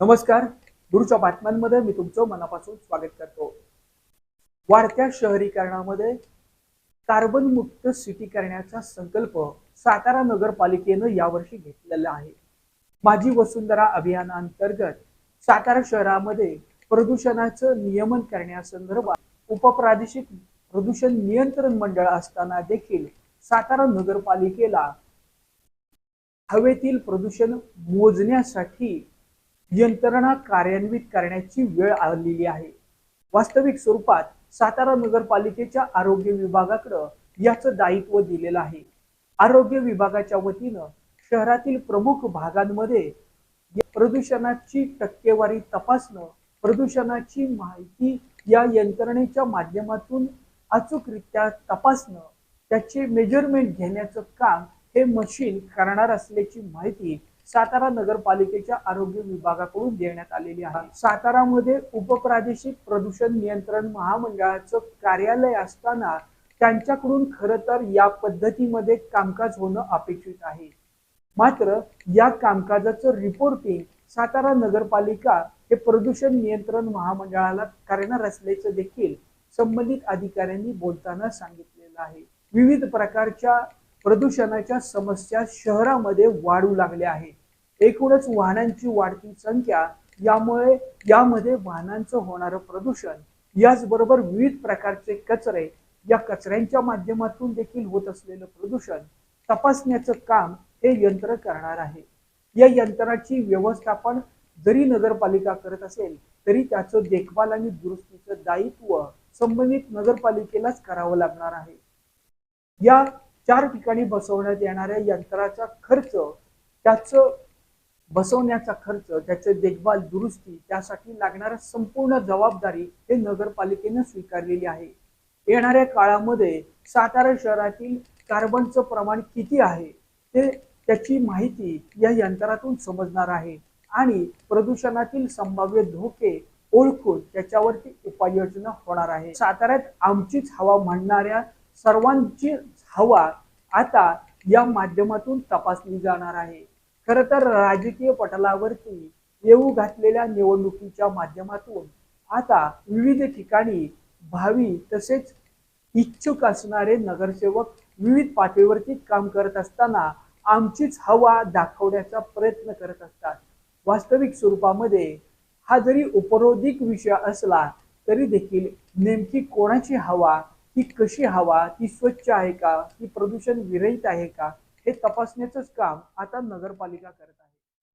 नमस्कार. दूरच्या बातम्यांमध्ये मी तुमचं मनापासून स्वागत करतो. वाढत्या शहरीकरणामध्ये कार्बन मुक्त सिटी करण्याचा संकल्प सातारा नगरपालिकेनं यावर्षी घेतलेला आहे. माझी वसुंधरा अभियानांतर्गत सातारा शहरामध्ये प्रदूषणाचं नियमन करण्यासंदर्भात उपप्रादेशिक प्रदूषण नियंत्रण मंडळ असताना देखील सातारा नगरपालिकेला हवेतील प्रदूषण मोजण्यासाठी यंत्रणा कार्यान्वित करण्याची वेळ आलेली आहे. वास्तविक स्वरूपात सातारा नगरपालिकेच्या आरोग्य विभागाकडं याचं दायित्व दिलेलं आहे. आरोग्य विभागाच्या वतीनं शहरातील प्रमुख भागांमध्ये प्रदूषणाची टक्केवारी तपासणं प्रदूषणाची माहिती या यंत्रणेच्या माध्यमातून अचूकरित्या तपासणं त्याचे मेजरमेंट घेण्याचं काम हे मशीन करणार असल्याची माहिती सातारा नगरपालिकेच्या आरोग्य विभागाकडून देण्यात आलेली आहे. सातारामध्ये उपप्रादेशिक प्रदूषण नियंत्रण महामंडळाचं कार्यालय असताना त्यांच्याकडून खरं तर या पद्धतीमध्ये कामकाज होणं अपेक्षित आहे. मात्र या कामकाजाचं रिपोर्टिंग सातारा नगरपालिका हे प्रदूषण नियंत्रण महामंडळाला करणार असल्याचं देखील संबंधित अधिकाऱ्यांनी बोलताना सांगितलेलं आहे. विविध प्रकारच्या प्रदूषणाच्या समस्या शहरामध्ये वाढू लागल्या आहेत. एकूणच वाहनांची वाढती संख्या यामुळे यामध्ये वाहनांचं होणारं प्रदूषण याचबरोबर विविध प्रकारचे कचरे या कचऱ्यांच्या माध्यमातून देखील होत असलेलं प्रदूषण तपासण्याचं काम हे यंत्र करणार आहे. या यंत्राची व्यवस्थापन जरी नगरपालिका करत असेल तरी त्याचं देखभाल आणि दुरुस्तीचं दायित्व संबंधित नगरपालिकेलाच करावं लागणार आहे. या चार ठिकाणी बसवण्यात येणाऱ्या यंत्राचा खर्च त्याचं बसवण्याचा खर्च त्याचे देखभाल दुरुस्ती त्यासाठी लागणारा संपूर्ण जबाबदारी हे नगरपालिकेनं स्वीकारलेली आहे. येणाऱ्या काळामध्ये सातारा शहरातील कार्बनचं प्रमाण किती आहे ते त्याची माहिती या यंत्रातून समजणार आहे आणि प्रदूषणातील संभाव्य धोके ओळखून त्याच्यावरती उपाययोजना होणार आहे. साताऱ्यात आमचीच हवा म्हणणाऱ्या सर्वांची हवा आता या माध्यमातून तपासली जाणार आहे. खर तर राजकीय पटलावरती येऊ घातलेल्या निवडणुकीच्या माध्यमातून आता विविध ठिकाणी भावी तसेच इच्छुक असणारे नगरसेवक विविध पातळीवरती काम करत असताना आमचीच हवा दाखवण्याचा प्रयत्न करत असतात. वास्तविक स्वरूपामध्ये हा जरी उपरोधिक विषय असला तरी देखील नेमकी कोणाची हवा ती कशी हवा ती स्वच्छ आहे का ती प्रदूषण विरहित आहे का हे तपासण्याचंच काम आता नगरपालिका करत आहे.